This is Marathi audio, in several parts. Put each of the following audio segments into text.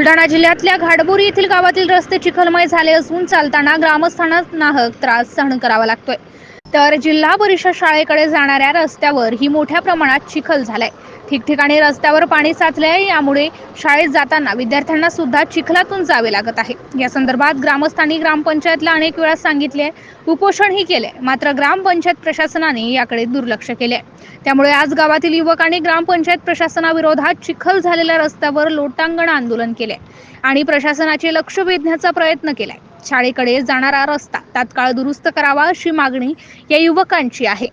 बुलढाणा जिल्ह्यातल्या घाटबोरी येथील गावातील रस्ते चिखलमय झाले असून चालताना ग्रामस्थांना नाहक त्रास सहन करावा लागतोय. तर जिल्हा परिषद शाळेकडे जाणाऱ्या रस्त्यावर ही मोठ्या प्रमाणात चिखल झालाय. ठिकठिकाणी रस्त्यावर पाणी साचलंय यामुळे शाळेत जाताना विद्यार्थ्यांना सुद्धा चिखलातून जावे लागत आहे. या संदर्भात ग्रामस्थांनी ग्रामपंचायतला अनेक वेळा सांगितले उपोषणही केले मात्र ग्रामपंचायत प्रशासनाने याकडे दुर्लक्ष केले त्यामुळे आज गावातील युवकांनी ग्रामपंचायत प्रशासनाविरोधात चिखल झालेल्या रस्त्यावर लोटांगण आंदोलन केले आणि प्रशासनाचे लक्ष वेधण्याचा प्रयत्न केलाय. शाळेकडे जाणारा रस्ता तात्काळ दुरुस्त करावा अशी मागणी या युवकांची आहे.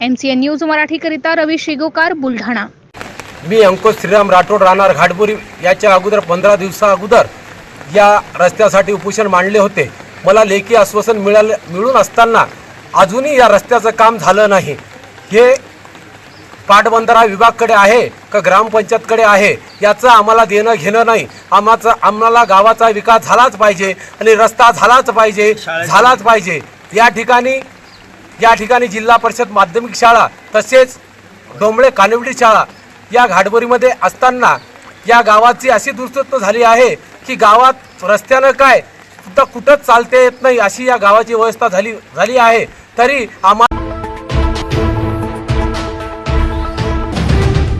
एमसीएन न्यूज मराठीकरिता रवी शेगोकार बुलढाणा. मी अंकुश श्रीराम राठोड राहणार घाटपुरी. याच्या अगोदर पंधरा दिवसा अगोदर या रस्त्यासाठी उपोषण मांडले होते. मला लेखी आश्वासन मिळाले मिळून असताना अजूनही या रस्त्याचं काम झालं नाही. हे पाटबंधारा विभागकडे आहे का ग्रामपंचायतकडे आहे याचं आम्हाला देणं घेणं नाही. आम्हाचा आम्हाला गावाचा विकास झालाच पाहिजे आणि रस्ता झालाच पाहिजे झालाच पाहिजे. या ठिकाणी या ठिकाणी जिल्हा परिषद माध्यमिक शाळा तसेच डोंबळे कानिवडी शाळा या घाटबोरीमध्ये असताना या गावाची अशी दुर्स्थिती झाली आहे की गावात रस्त्यानं काय कुठं कुठंच चालते येत नाही अशी या गावाची व्यवस्था झाली झाली आहे. तरी आम्हाला